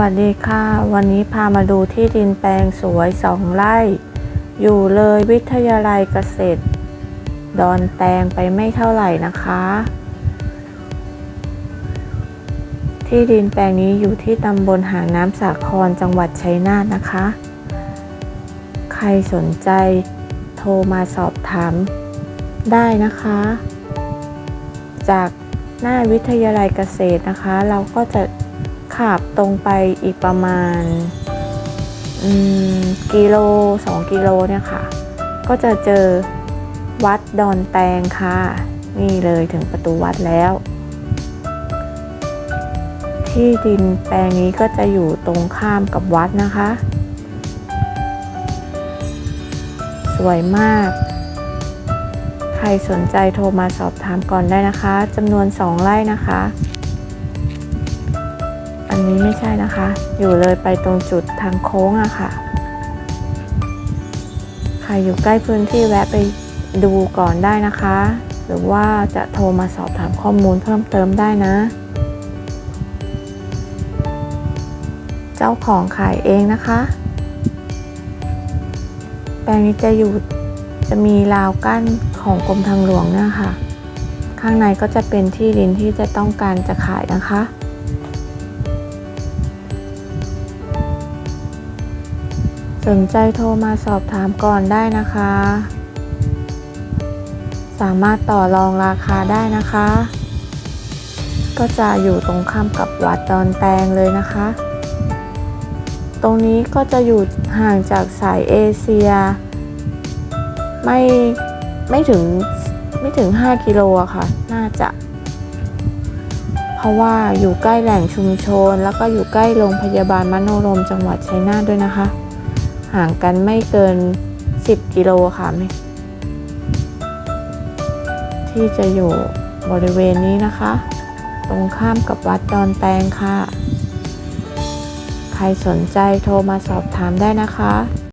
วัสดีค่ะ วันนี้พามาดูที่ดินแปลงสวยสองไร่ อยู่เลยวิทยาลัยเกษตร ดอนแตงไปไม่เท่าไหร่นะคะ ที่ดินแปลงนี้อยู่ที่ตำบลหางน้ำสาครจังหวัดชัยนาทนะคะ ใครสนใจโทรมาสอบถามได้นะคะ จากหน้าวิทยาลัยเกษตรนะคะ เราก็จะ ขับตรงไปอีกประมาณกิโลสองกิโลเนี่ยค่ะ ก็จะเจอวัดดอนแตงค่ะ นี่เลยถึงประตูวัดแล้ว ที่ดินแปลงนี้ก็จะอยู่ตรงข้ามกับวัดนะคะ สวยมาก ใครสนใจโทรมาสอบถามก่อนได้นะคะจำนวน 2 ไร่นะคะ อันนี้ไม่ใช่นะคะ อยู่เลยไปตรงจุดทางโค้งอะค่ะ ใครอยู่ใกล้พื้นที่แวะไปดูก่อนได้นะคะ หรือว่าจะโทรมาสอบถามข้อมูลเพิ่มเติมได้นะ เจ้าของขายเองนะคะ แปลงนี้จะอยู่จะมีราวกั้นของกรมทางหลวงเนี่ยค่ะ ข้างในก็จะเป็นที่ดินที่จะต้องการจะขายนะคะ สนใจโทรมาสอบถามก่อนได้นะคะ สามารถต่อรองราคาได้นะคะ ก็จะอยู่ตรงข้ามกับวัดดอนแตงเลยนะคะ ตรงนี้ก็จะอยู่ห่างจากสายเอเชีย ไม่ไม่ถึงไม่ถึง 5 กิโลอะค่ะ น่าจะ เพราะว่าอยู่ใกล้แหล่งชุมชน แล้วก็อยู่ใกล้โรงพยาบาลมโนรมจังหวัดชัยนาทด้วยนะคะ ห่างกันไม่เกิน 10 กิโลค่ะ ที่จะอยู่บริเวณนี้นะคะ ตรงข้ามกับวัดดอนแตงค่ะ ใครสนใจโทรมาสอบถามได้นะคะ